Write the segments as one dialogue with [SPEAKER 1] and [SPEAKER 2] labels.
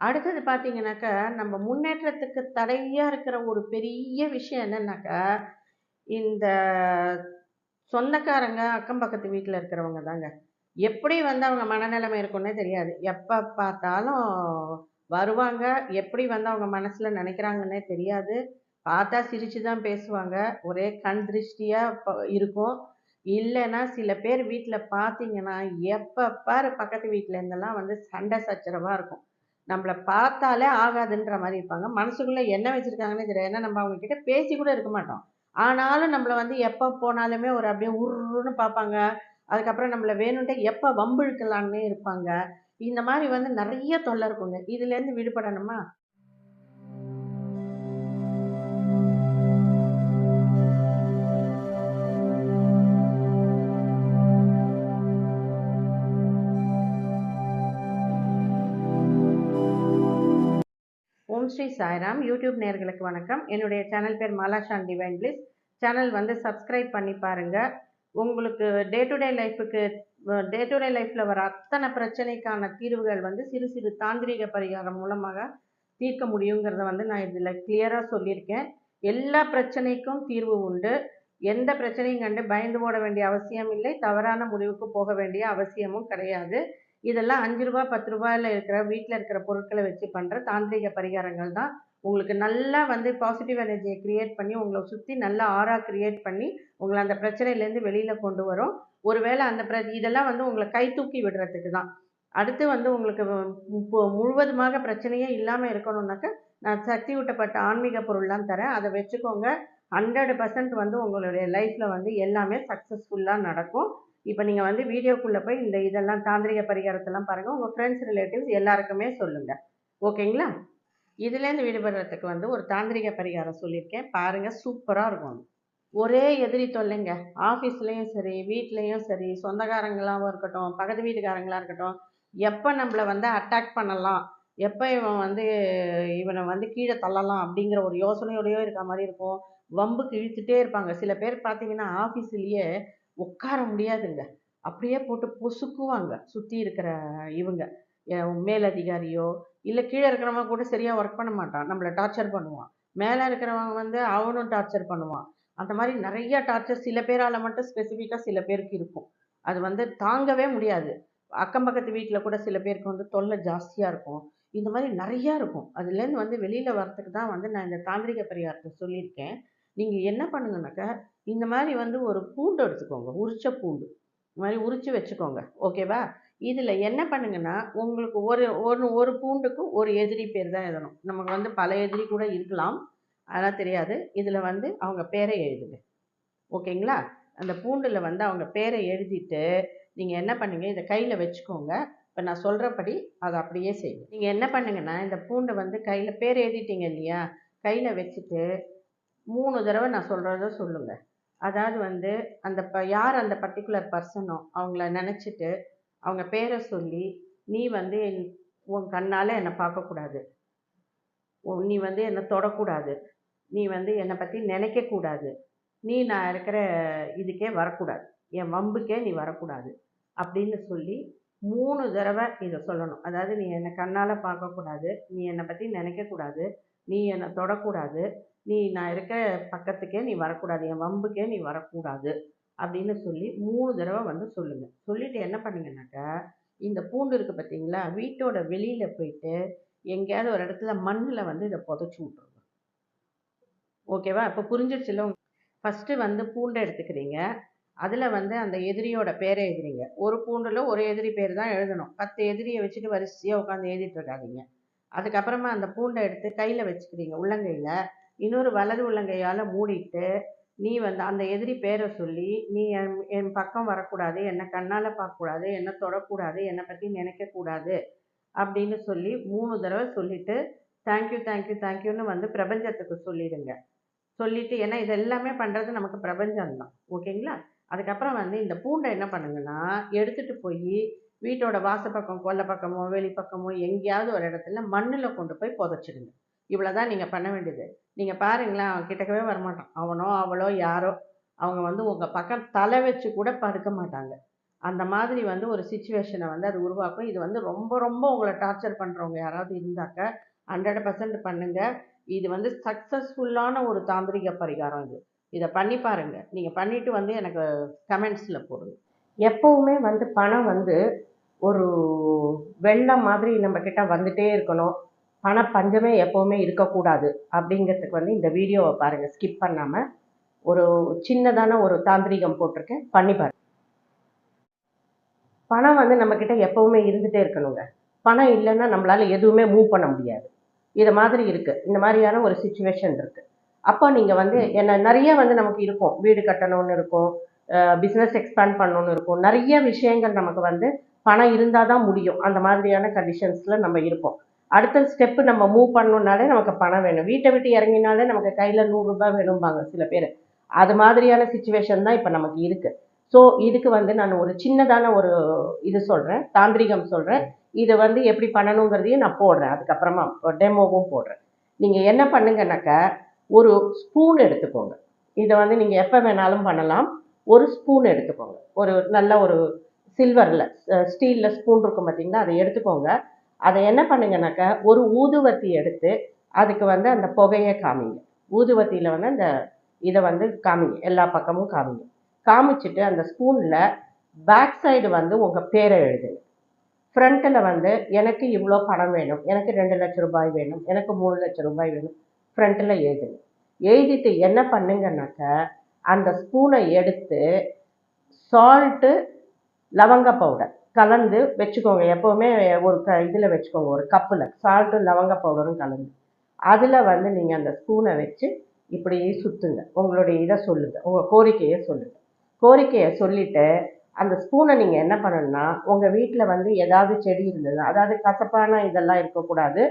[SPEAKER 1] அடுத்தது பார்த்தீங்கன்னாக்கா, நம்ம முன்னேற்றத்துக்கு தடையாக இருக்கிற ஒரு பெரிய விஷயம் என்னன்னாக்கா, இந்த சொந்தக்காரங்க, அக்கம் பக்கத்து வீட்டில் இருக்கிறவங்க தாங்க. எப்படி வந்து அவங்க மனநிலைமை இருக்குன்னே தெரியாது. எப்போ பார்த்தாலும் வருவாங்க. எப்படி வந்து அவங்க மனசில் நினைக்கிறாங்கன்னே தெரியாது. பார்த்தா சிரிச்சு தான் பேசுவாங்க. ஒரே கண் திருஷ்டியாக இருக்கும். இல்லைன்னா சில பேர் வீட்டில் பார்த்தீங்கன்னா, எப்போ பாரு பக்கத்து வீட்டிலேருந்தெல்லாம் வந்து சண்டை சச்சரவாக இருக்கும். நம்மள பார்த்தாலே ஆகாதுன்ற மாதிரி இருப்பாங்க. மனசுக்குள்ளே என்ன வச்சுருக்காங்கன்னு தெரியாது. ஏன்னா நம்ம அவங்க கிட்ட பேசி கூட இருக்க மாட்டோம். ஆனாலும் நம்மளை வந்து எப்போ போனாலுமே ஒரு அப்படியே உருன்னு பார்ப்பாங்க. அதுக்கப்புறம் நம்மள வேணுன்ட்டே எப்போ வம்பு இழுக்கலான்னே இருப்பாங்க. இந்த மாதிரி வந்து நிறைய தொல்லை இருக்குங்க. இதுலேருந்து விடுபடணுமா? ஓம் ஸ்ரீ சாய்ராம் யூடியூப் நேர்களுக்கு வணக்கம். என்னுடைய சேனல் பேர் மாலாஷான் டிவைன் பிளிஸ். சேனல் வந்து சப்ஸ்கிரைப் பண்ணி பாருங்கள் உங்களுக்கு டே டு டே லைஃபுக்கு டே டு டே லைஃப்பில் வர அத்தனை பிரச்சனைக்கான தீர்வுகள் வந்து சிறு சிறு தாந்திரிக பரிகாரம் மூலமாக தீர்க்க முடியுங்கிறத வந்து நான் இதில் கிளியராக சொல்லியிருக்கேன். எல்லா பிரச்சனைக்கும் தீர்வு உண்டு. எந்த பிரச்சனையும் கண்டு பயந்து ஓட வேண்டிய அவசியம் இல்லை. தவறான முடிவுக்கு போக வேண்டிய அவசியமும் கிடையாது. இதெல்லாம் அஞ்சு ரூபா பத்து ரூபாயில் இருக்கிற வீட்டில் இருக்கிற பொருட்களை வச்சு பண்ணுற தாந்திரிக பரிகாரங்கள் தான். உங்களுக்கு நல்லா வந்து பாசிட்டிவ் எனர்ஜியை க்ரியேட் பண்ணி, உங்களை சுற்றி நல்ல ஆறாக க்ரியேட் பண்ணி, உங்களை அந்த பிரச்சனையிலேருந்து வெளியில் கொண்டு வரும். ஒருவேளை அந்த பிர இதெல்லாம் வந்து உங்களை கை தூக்கி விடுறதுக்கு தான். அடுத்து வந்து உங்களுக்கு முழுவதுமாக பிரச்சனையே இல்லாமல் இருக்கணும்னாக்க, நான் சக்தி ஊட்டப்பட்ட ஆன்மீக பொருள்லாம் தரேன். அதை வச்சுக்கோங்க. 100% வந்து உங்களுடைய லைஃப்பில் வந்து எல்லாமே சக்ஸஸ்ஃபுல்லாக நடக்கும். இப்போ நீங்கள் வந்து வீடியோக்குள்ளே போய் இந்த இதெல்லாம் தாந்திரிக பரிகாரத்தெல்லாம் பாருங்கள் உங்கள் ஃப்ரெண்ட்ஸ், ரிலேட்டிவ்ஸ் எல்லாருக்குமே சொல்லுங்க. ஓகேங்களா? இதுலேருந்து விடுபடுறதுக்கு வந்து ஒரு தாந்திரிக பரிகாரம் சொல்லியிருக்கேன். பாருங்கள் சூப்பராக இருக்கும் ஒரே எதிரி தொல்லைங்க. ஆஃபீஸ்லேயும் சரி, வீட்லேயும் சரி, சொந்தக்காரங்களாகவும் இருக்கட்டும், பக்கத்து வீட்டுக்காரங்களாக இருக்கட்டும், எப்போ நம்மளை வந்து அட்டாக் பண்ணலாம், எப்போ இவன் வந்து இவனை வந்து கீழே தள்ளலாம் அப்படிங்கிற ஒரு யோசனையோடயே இருக்க மாதிரி இருக்கும். வம்புக்கு இழுத்துட்டே இருப்பாங்க. சில பேர் பார்த்தீங்கன்னா, ஆஃபீஸ்லேயே உட்கார முடியாதுங்க. அப்படியே போட்டு பொசுக்குவாங்க. சுற்றி இருக்கிற இவங்க. மேலதிகாரியோ, இல்லை கீழே இருக்கிறவங்க கூட சரியாக ஒர்க் பண்ண மாட்டான். நம்மளை டார்ச்சர் பண்ணுவான். மேலே இருக்கிறவங்க வந்து அவனும் டார்ச்சர் பண்ணுவான். அந்த மாதிரி நிறைய டார்ச்சர் சில பேரால் மட்டும் ஸ்பெசிஃபிக்காக சில பேருக்கு இருக்கும். அது வந்து தாங்கவே முடியாது. அக்கம் பக்கத்து வீட்டில் கூட சில பேருக்கு வந்து தொல்லை ஜாஸ்தியாக இருக்கும். இந்த மாதிரி நிறையா இருக்கும். அதுலேருந்து வந்து வெளியில் வரதுக்கு தான் வந்து நான் இந்த தாந்திரிக பரிகாரத்தை சொல்லியிருக்கேன். நீங்கள் என்ன பண்ணுங்கனாக்கா, இந்த மாதிரி வந்து ஒரு பூண்டு எடுத்துக்கோங்க. உரிச்ச பூண்டு. இந்த மாதிரி உரித்து வச்சுக்கோங்க. ஓகேவா? இதில் என்ன பண்ணுங்கன்னா, உங்களுக்கு ஒரு ஒரு ஒரு பூண்டுக்கு ஒரு எதிரி பேர் தான் எழுதணும். நமக்கு வந்து பல எதிரி கூட இருக்கலாம். அதெல்லாம் தெரியாது. இதில் வந்து அவங்க பேரை எழுதுங்க. ஓகேங்களா? அந்த பூண்டில் வந்து அவங்க பேரை எழுதிட்டு, நீங்கள் என்ன பண்ணுங்க, இதை கையில் வச்சுக்கோங்க. இப்போ நான் சொல்கிறபடி அதை அப்படியே செய்யுங்க. நீங்கள் என்ன பண்ணுங்கன்னா, இந்த பூண்டை வந்து கையில் பேர் எழுதிட்டீங்க இல்லையா? கையில் வச்சுட்டு மூணு தடவை நான் சொல்கிறத சொல்லுங்க. அதாவது வந்து அந்த ப யார் அந்த பர்ட்டிகுலர் பர்சனோ அவங்கள நினச்சிட்டு அவங்க பேரை சொல்லி, "நீ வந்து என் உன் கண்ணால் என்னை பார்க்கக்கூடாது. உ நீ வந்து என்னை தொடக்கூடாது. நீ வந்து என்னை பற்றி நினைக்கக்கூடாது நீ நான் இருக்கிற இதுக்கே வரக்கூடாது. என் வம்புக்கே நீ வரக்கூடாது." அப்படின்னு சொல்லி மூணு தடவை இதை சொல்லணும். அதாவது "நீ என்னை கண்ணால் பார்க்கக்கூடாது. நீ என்னை பற்றி நினைக்கக்கூடாது நீ என்ன தொடக்கூடாது. நீ நான் இருக்க பக்கத்துக்கே நீ வரக்கூடாது. என் வம்புக்கே நீ வரக்கூடாது." அப்படின்னு சொல்லி மூணு தடவை வந்து சொல்லுங்கள் சொல்லிவிட்டு என்ன பண்ணுங்கனாக்கா, இந்த பூண்டு இருக்குது பார்த்தீங்களா? வீட்டோட வெளியில் போயிட்டு, எங்கேயாவது ஒரு இடத்துல மண்ணில் வந்து இதை புதைச்சி விட்ருங்க ஓகேவா? இப்போ புரிஞ்சிடுச்சுல ஃபஸ்ட்டு ஃபர்ஸ்ட்டு வந்து பூண்டை எடுத்துக்கிறீங்க. அதில் வந்து அந்த எதிரியோட பேரை எழுதுறீங்க. ஒரு பூண்டில் ஒரு எதிரி பேர் தான் எழுதணும். பத்து எதிரியை வச்சுட்டு வரிசையாக உட்காந்து எழுதிட்டு இருக்காதீங்க. அதுக்கப்புறமா அந்த பூண்டை எடுத்து கையில் வச்சுக்கிறீங்க உள்ளங்கையில் இன்னொரு வலது உள்ளங்கையால் மூடிட்டு, நீ வந்து அந்த எதிரி பேரை சொல்லி, "நீ என் என் பக்கம் வரக்கூடாது. என்னை கண்ணால் பார்க்கக்கூடாது. என்னை தொடக்கூடாது. என்னை பற்றி நினைக்கக்கூடாது." அப்படின்னு சொல்லி மூணு தடவை சொல்லிட்டு, "thank you, thank you, thank யூன்னு" வந்து பிரபஞ்சத்துக்கு சொல்லிடுங்க. சொல்லிட்டு ஏன்னா இது எல்லாமே பண்ணுறது நமக்கு பிரபஞ்சம் தான். ஓகேங்களா? அதுக்கப்புறம் வந்து இந்த பூண்டை என்ன பண்ணுங்கன்னா, எடுத்துகிட்டு போய் வீட்டோட வாசப்பக்கம், கொல்ல பக்கமோ, வெளிப்பக்கமோ எங்கேயாவது ஒரு இடத்துல மண்ணில் கொண்டு போய் புதைச்சிடுங்க. இவ்வளோதான் நீங்கள் பண்ண வேண்டியது. நீங்கள் பாருங்களேன், அவன் கிட்டக்கவே வரமாட்டான். அவனோ, அவளோ யாரோ, அவங்க வந்து உங்கள் பக்கம் தலை வச்சு கூட படுக்க மாட்டாங்க. அந்த மாதிரி வந்து ஒரு சுச்சுவேஷனை வந்து அது உருவாக்கும் இது வந்து ரொம்ப ரொம்ப உங்களை டார்ச்சர் பண்ணுறவங்க யாராவது இருந்தாக்க ஹண்ட்ரட் பர்சன்ட் பண்ணுங்கள் இது வந்து சக்ஸஸ்ஃபுல்லான ஒரு தாந்திரிக பரிகாரம் இது இதை பண்ணி பாருங்கள் நீங்கள் பண்ணிவிட்டு வந்து எனக்கு கமெண்ட்ஸில் போடுங்க எப்போவுமே வந்து பணம் வந்து ஒரு வெள்ளம் மாதிரி நம்ம கிட்ட வந்துட்டே இருக்கணும் பண பஞ்சமே எப்போவுமே இருக்கக்கூடாது அப்படிங்கிறதுக்கு வந்து இந்த வீடியோவை பாருங்கள் ஸ்கிப் பண்ணாமல் ஒரு சின்னதான ஒரு தாந்திரிகம் போட்டிருக்கேன். பண்ணி பாருங்க. பணம் வந்து நம்மக்கிட்ட எப்போவுமே இருந்துகிட்டே இருக்கணுங்க. பணம் இல்லைன்னா நம்மளால் எதுவுமே மூவ் பண்ண முடியாது. இது மாதிரி இருக்குது இந்த மாதிரியான ஒரு சுச்சுவேஷன் இருக்குது அப்போ நீங்கள் வந்து என்ன நிறைய வந்து நமக்கு இருக்கும். வீடு கட்டணும்னு இருக்கும். பிஸ்னஸ் எக்ஸ்பேண்ட் பண்ணணும்னு இருக்கும். நிறைய விஷயங்கள் நமக்கு வந்து பணம் இருந்தால் தான் முடியும். அந்த மாதிரியான கண்டிஷன்ஸில் நம்ம இருப்போம். அடுத்த ஸ்டெப்பு நம்ம மூவ் பண்ணணுனாலே நமக்கு பணம் வேணும். வீட்டை விட்டு இறங்கினாலே நமக்கு கையில் நூறுரூபா வேணும்பாங்க சில பேர். அது மாதிரியான சுச்சுவேஷன் தான் இப்போ நமக்கு இருக்குது ஸோ இதுக்கு வந்து நான் ஒரு சின்னதான ஒரு இது சொல்கிறேன் தாந்திரிகம் சொல்கிறேன் இதை வந்து எப்படி பண்ணணுங்கிறதையும் நான் போடுறேன். அதுக்கப்புறமா டெமோவும் போடுறேன். நீங்கள் என்ன பண்ணுங்கனாக்கா ஒரு ஸ்பூன் எடுத்துக்கோங்க. இதை வந்து நீங்கள் எப்போ வேணாலும் பண்ணலாம். ஒரு ஸ்பூன் எடுத்துக்கோங்க. ஒரு நல்ல ஒரு சில்வரில் ஸ்டீலில் ஸ்பூன் இருக்கும் பார்த்தீங்கன்னா அதை எடுத்துக்கோங்க. அதை என்ன பண்ணுங்கனாக்கா ஒரு ஊதுவத்தி எடுத்து அதுக்கு வந்து அந்த புகையை காமிங்க. ஊதுவத்தியில் வந்து அந்த இதை வந்து காமிங்க. எல்லா பக்கமும் காமிங்க. காமிச்சிட்டு அந்த ஸ்பூனில் பேக் சைடு வந்து உங்கள் பேரை எழுதுங்க. ஃப்ரண்ட்டில் வந்து எனக்கு இவ்வளோ பணம் வேணும் எனக்கு ரெண்டு லட்ச ரூபாய் வேணும் எனக்கு மூணு லட்ச ரூபாய் வேணும். ஃப்ரண்ட்டில் எழுதுங்க. எழுதிட்டு என்ன பண்ணுங்கனாக்கா அந்த ஸ்பூனை எடுத்து சால்ட்டு லவங்க பவுடர் கலந்து வச்சுக்கோங்க. எப்போவுமே ஒரு க இதில் வச்சுக்கோங்க. ஒரு கப்பில். சால்ட்டும் லவங்க பவுடரும் கலந்து. அதில் வந்து நீங்கள் அந்த ஸ்பூனை வச்சு இப்படி சுற்றுங்க உங்களுடைய இதை சொல்லுங்கள் உங்கள் கோரிக்கையை சொல்லுங்கள் கோரிக்கையை சொல்லிவிட்டு அந்த ஸ்பூனை நீங்கள் என்ன பண்ணணும்னா உங்கள் வீட்டில் வந்து ஏதாவது செடி இருந்தது அதாவது கசப்பான இதெல்லாம் இருக்கக்கூடாது.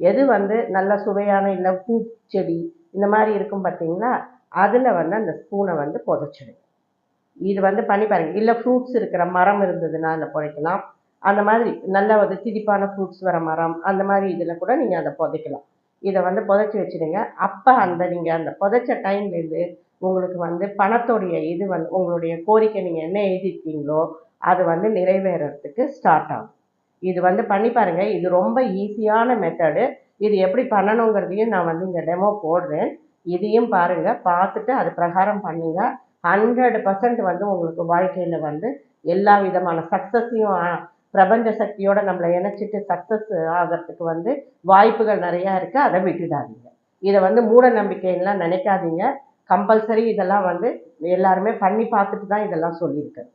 [SPEAKER 1] எது வந்து நல்ல சுவையான இல்லை பூ செடி இந்த மாதிரி இருக்கும் பார்த்தீங்கன்னா அதில் வந்து அந்த ஸ்பூனை வந்து புதைச்சிடுங்க. இது வந்து பண்ணி பாருங்க. இல்லை ஃப்ரூட்ஸ் இருக்கிற மரம் இருந்ததுன்னா அதில் புதைக்கலாம். அந்த மாதிரி நல்ல ஒரு திதிப்பான ஃப்ரூட்ஸ் வர மரம் அந்த மாதிரி இதில் கூட நீங்கள் அதை புதைக்கலாம். இதை வந்து புதைச்சி வச்சுடுங்க. அப்போ அந்த நீங்கள் அந்த புதைச்ச டைம்லேருந்து உங்களுக்கு வந்து பணத்தோடைய இது வந்து உங்களுடைய கோரிக்கை நீங்கள் என்ன எழுதிருக்கீங்களோ அது வந்து நிறைவேறத்துக்கு ஸ்டார்ட் ஆகும். இது வந்து பண்ணி பாருங்க. இது ரொம்ப ஈஸியான மெத்தடு இது எப்படி பண்ணணுங்கிறதையும் நான் வந்து இங்கே டெமோ போடுறேன். இதையும் பாருங்க. பார்த்துட்டு அது பிரகாரம் பண்ணுங்க. ஹண்ட்ரட் பர்சன்ட் வந்து உங்களுக்கு வாழ்க்கையில் வந்து எல்லா விதமான சக்ஸஸையும் பிரபஞ்ச சக்தியோட நம்மளை இணைச்சிட்டு சக்ஸஸ் ஆகிறதுக்கு வந்து வாய்ப்புகள் நிறையா இருக்குது அதை விட்டுடாதீங்க. இதை வந்து மூட நம்பிக்கைலாம் நினைக்காதீங்க. கம்பல்சரி இதெல்லாம் வந்து எல்லாருமே பண்ணி பார்த்துட்டு தான் இதெல்லாம் சொல்லியிருக்காரு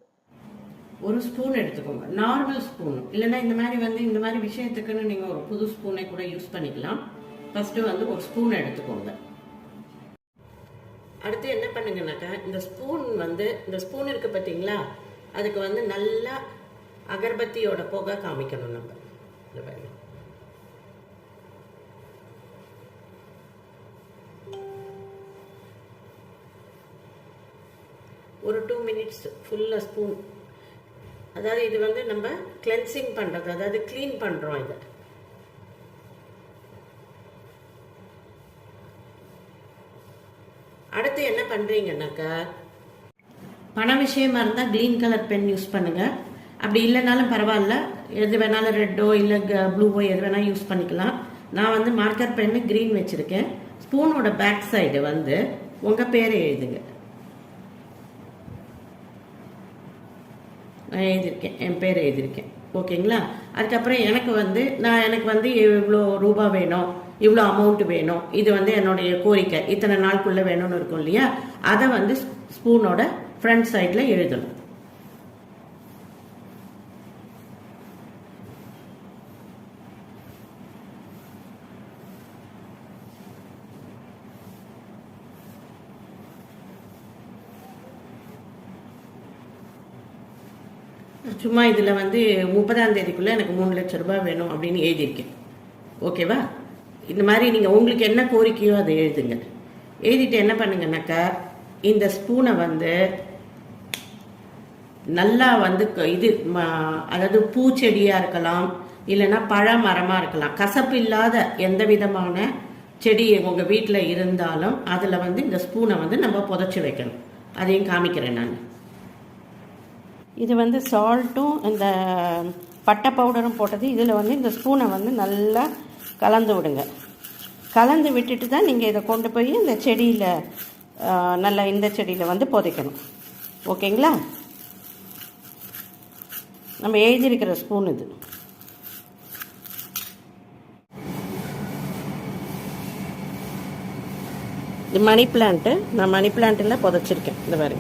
[SPEAKER 2] ஒரு ஸ்பூன் எடுத்துக்கோங்க. நார்மல் ஸ்பூன் இல்லைன்னா இந்த மாதிரி வந்து இந்த மாதிரி விஷயத்துக்குன்னு நீங்கள் ஒரு புது ஸ்பூனை கூட யூஸ் பண்ணிக்கலாம். ஃபஸ்ட்டு வந்து ஒரு ஸ்பூன் எடுத்துக்கோங்க. அடுத்து என்ன பண்ணுங்கனாக்கா இந்த ஸ்பூன் வந்து இந்த ஸ்பூன் இருக்கு பார்த்தீங்களா? அதுக்கு வந்து நல்லா அகர்பத்தியோட புகை காமிக்கணும் நம்ம. இந்த பாருங்க. ஒரு டூ மினிட்ஸ் ஃபுல்லாக ஸ்பூன் அதாவது இது வந்து நம்ம கிளென்சிங் பண்ணுறது அதாவது க்ளீன் பண்ணுறோம் இதை. அடுத்து என்ன பண்ணுறீங்கன்னாக்கா பண விஷயமா இருந்தால் க்ரீன் கலர் பென் யூஸ் பண்ணுங்கள் அப்படி இல்லைனாலும் பரவாயில்ல. எது வேணாலும் ரெட்டோ இல்லை ப்ளூவோ எது வேணாலும் யூஸ் பண்ணிக்கலாம். நான் வந்து மார்க்கர் பென்னு க்ரீன் வச்சுருக்கேன். ஸ்பூனோட பேக் சைடு வந்து உங்கள் பேரை எழுதுங்க. நான் எழுதியிருக்கேன். என் பேர் எழுதியிருக்கேன். ஓகேங்களா அதுக்கப்புறம் எனக்கு வந்து நான் எனக்கு வந்து இவ்வளோ ரூபா வேணும். இவ்வளோ அமௌண்ட் வேணும். இது வந்து என்னுடைய கோரிக்கை. இத்தனை நாளுக்குள்ளே வேணும்னு இருக்கும் இல்லையா? அதை வந்து ஸ்பூனோட ஃப்ரண்ட் சைடில் எழுதணும். சும்மா இதில் வந்து முப்பதாம் தேதிக்குள்ளே எனக்கு மூணு லட்சம் ரூபாய் வேணும் அப்படின்னு எழுதியிருக்கேன். ஓகேவா? இந்த மாதிரி நீங்கள் உங்களுக்கு என்ன கோரிக்கையோ அதை எழுதுங்க. எழுதிட்டு என்ன பண்ணுங்கனாக்கா இந்த ஸ்பூனை வந்து நல்லா வந்து க- இது அதாவது பூச்செடியாக இருக்கலாம் இல்லைன்னா பழ மரமாக இருக்கலாம். கசப்பு இல்லாத எந்த விதமான செடி உங்கள் வீட்டில் இருந்தாலும் அதில் வந்து இந்த ஸ்பூனை வந்து நம்ம புதைச்சி வைக்கணும். அதையும் காமிக்கிறேன் நான். இது வந்து சால்ட்டும் இந்த பட்டை பவுடரும் போட்டது இதில் வந்து இந்த ஸ்பூனை வந்து நல்லா கலந்து விடுங்க. கலந்து விட்டுட்டு தான் நீங்கள் இதை கொண்டு போய் இந்த செடியில் நல்லா இந்த செடியில் வந்து புதைக்கணும். ஓகேங்களா? நம்ம எழுதியிருக்கிற ஸ்பூன் இது. இது மணி பிளான்ட்டு நான் மணி பிளான்ட்டில் புதைச்சிருக்கேன். இந்த மாதிரி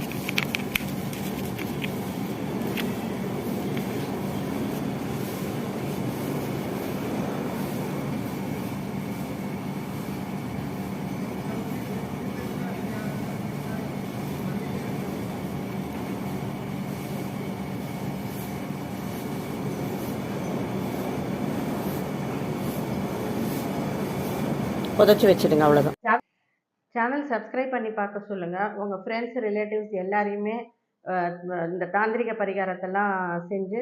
[SPEAKER 2] புதைச்சி வச்சிடுங்க அவ்வளோதான்
[SPEAKER 1] சேனல் சப்ஸ்கிரைப் பண்ணி பார்க்க சொல்லுங்கள் உங்கள் ஃப்ரெண்ட்ஸ் ரிலேட்டிவ்ஸ் எல்லாரையுமே இந்த தாந்திரிக பரிகாரத்தெல்லாம் செஞ்சு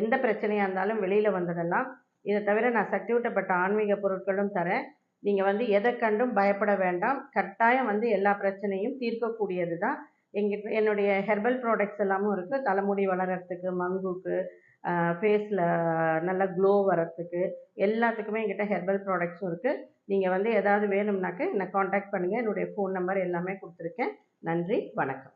[SPEAKER 1] எந்த பிரச்சனையாக இருந்தாலும் வெளியில் வந்துடலாம் இதை தவிர நான் சக்தி ஊட்டப்பட்ட ஆன்மீக பொருட்களும் தரேன். நீங்கள் வந்து எதை கண்டும் பயப்பட வேண்டாம். கட்டாயம் வந்து எல்லா பிரச்சனையும் தீர்க்கக்கூடியது தான் எங்கிட்ட என்னுடைய ஹெர்பல் ப்ராடக்ட்ஸ் எல்லாமும் இருக்குது தலைமுடி வளர்கிறதுக்கு மங்குக்கு ஃபேஸில் நல்ல க்ளோ வரத்துக்கு எல்லாத்துக்குமே எங்கிட்ட ஹெர்பல் ப்ராடக்ட்ஸும் இருக்குது நீங்கள் வந்து ஏதாவது வேணும்னாக்க என்னை காண்டாக்ட் பண்ணுங்கள் என்னுடைய ஃபோன் நம்பர் எல்லாமே கொடுத்துருக்கேன். நன்றி வணக்கம்.